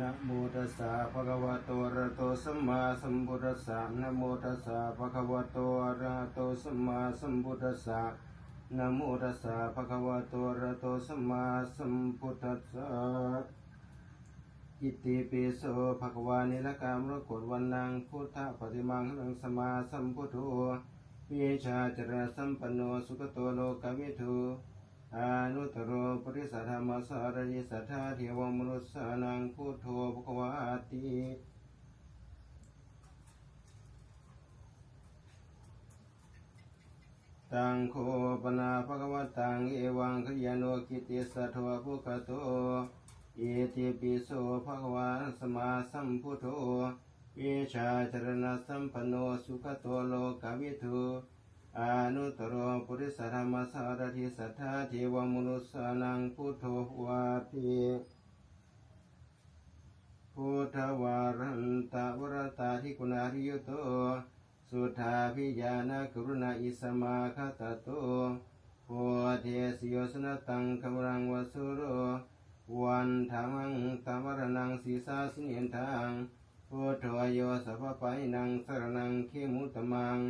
นะโมตัสสะภะคะวะโตอะระหะโตสัมมาสัมพุทธัสสะนะโมตัสสะภะคะวะโตอะระหะโตสัมมาสัมพุทธัสสะนะโมตัสสะภะคะวะโตอะระหะโตสัมมาสัมพุทธัสสะอิติปิโสภะคะวานิลกามรกฏวันนังพุทธปฏิมังหังสมมาสัมพุทโธวิชาจระสัมปันโนสุขโตโลกวิทู อานุตตโรปริสัทธรรมสารยิสัทธาเทวมนุสสานังพุทโธภควาติตังโคปนาภควตังเอวังขยโนกิติสัทวะภุคโตเอติปิโสภควาสมมาสัมพุทโธวิชาจรณะสัมปันโนสุขโตโลกวิทู อานุตตโรปุริสธรรมสารทิสัทธาเทวมนุสานังพุทโธวาติพุทธวารันตะวรตาทิกุณาริยโต สุทธาพิญาณกรุณาอิสมาคตโตโพเทสโยสนตังกมรังวสุโรวันธรรมังตมรนังสีสาสเนทังพุทโธโยสัพพะยนังสรนังเขมุตมัง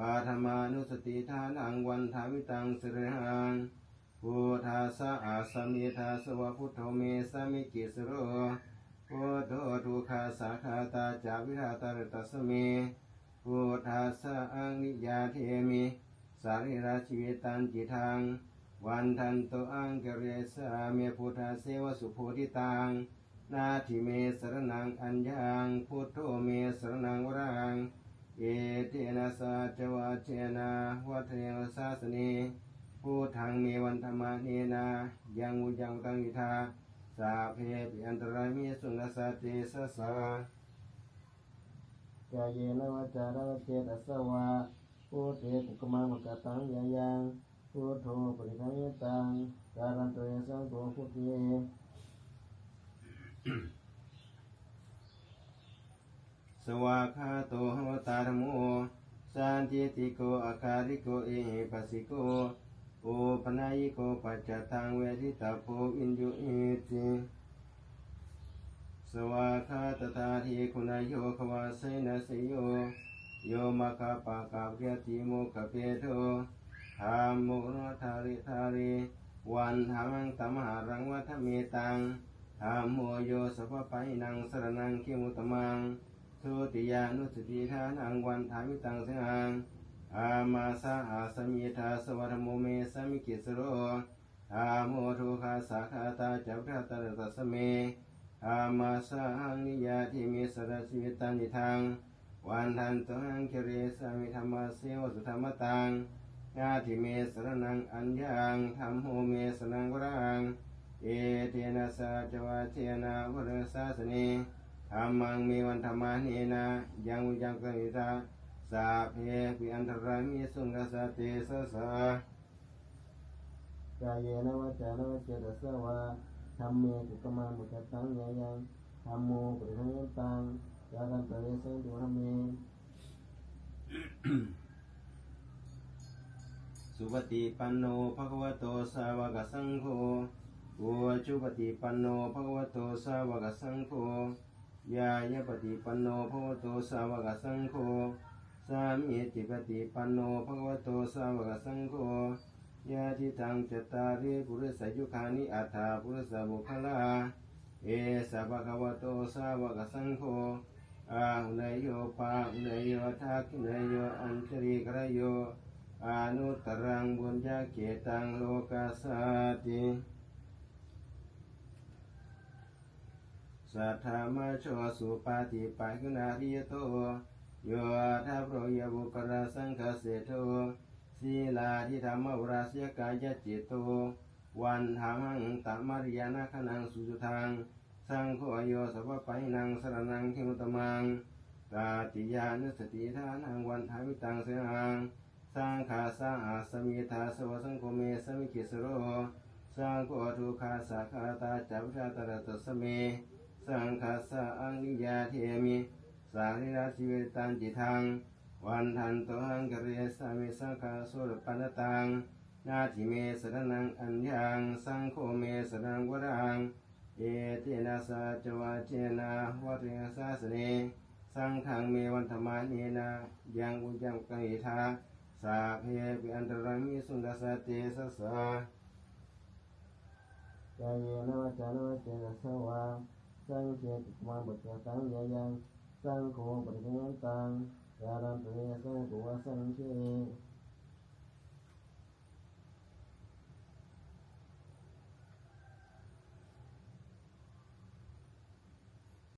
ปาธมานุสติทานังวันทาวิตังสรหังพุทธาสะอาสมิทาสวะพุทโธเมสมิกิสโรพุทโธทุกขาสาคาตาจาวิราตารตัสเมพุทธัสสะอังนิยาเทมิสาริราชีวิตันจิทังวันทันโตอังเกเรสาเมพุทธาเสวสุโพธิตังนาทิเมสรนังอัญญังพุทโธเมสรนังวรัง เอเตนะสัจวะเจนะวัฏเนวสาสเนพุทธังเมวันธรรมะเนนะยังวุยังตังวิทาสาเพปิอันตรายมีสุนสสติสสะกายเยนวจาระเจตสวะพุทเถกุกมังมกตังยายังพุทโธปริคังยตังการันโตยสังโฆพุทเย สวากาโตหวตารโมสันติติโกอาคาริโกเอหิปัสสิโกโอปนายิโกปัจจตังเวทิตาโพอินยุอิติสวาคาตตาทีคุณโยควาเสนสโยโยมะคาปะกาเรียติโมกะเปโทธามุโนทาริทาริวันธรรมังตมหารังวัฏเมตังธรรมโมโยสัพพะอินังสรนังคิมุตมัง ทุติยานุสติทานังวันธามิตังสังอามาสาอาสมิทาสวัรโมเมสมิกิสโรอาโมทุคาสาคาตาจัพพะตระตัสเมอามาสาหังนิยาทิมิสระชีวิตันิทังวันทันตังเคิริสามิธรรมเสวสุธรรมตังญาติเมสรนังอัญญังธรรมโหเมสนังวรังเอเทนะสาจวะเทนะวรสาสเน ธรรมังเมวันธรรมานีนะยังวิยังกันิตาสาเพปิอันตรามิสุงกสเตสสะกายนวจานวเจตสวะธรรมเมกุกมามุตตังยายังธรรมโมปริทังตังยากันตะเวสังตุธรรมเมสุปฏิปันโนภะควะโตสาวกสังโฆอุจุปฏิปันโนภคะวะโตสาวกสังโฆ ยายปฏิปันโนภะวโตสาวกสังโฆสามีติปฏิปันโนภะวโตสาวกสังโฆยะทิตังจตาริปุริสยุคานิอัฏฐาปุริสบุคลา เอสะภะคะวะโตสาวกสังโฆอาหุเนยโยปาหุเนยโยทักขิเนยโยอัญชริกรโยอนุตรังบุญญาเกตังโลกัสสาติ สัทธามโชสุปาติปัจจุนาริยโตโยทัพโรยบุคลาสังคเสโทศีลาทิธรรมวราเสียกายจิตโตวันธรรมังตมริยานาคนังสุจุทังสังโฆโยสัพพไปนังสรนังขิมุตมังตาติยานุสติทานังวันทาวิตังเสหังสังขาสาอาสมิทาสวสังโฆเมสมิกิสโรสังโฆทุคาสาคาตาจัพพะตระตสเม สังขาสาอังนิยาเทมิ สาริราชีวิตันจิทัง วันทันโตหังกเรสามิสังฆาสุรปันตัง นาทิเมสรนังอัญญัง สังโฆเมสรนังวรัง เอตินาสาจวาเจนะวัตถิสาสเน สังฆังเมวันธรรมานีนายังอุยังกังอิทาสาเพปิอันตรังมิสุนดาสติสสสะกายเยนจานเจนะสวา สังเกติมาบุตรสังยายังสังโฆ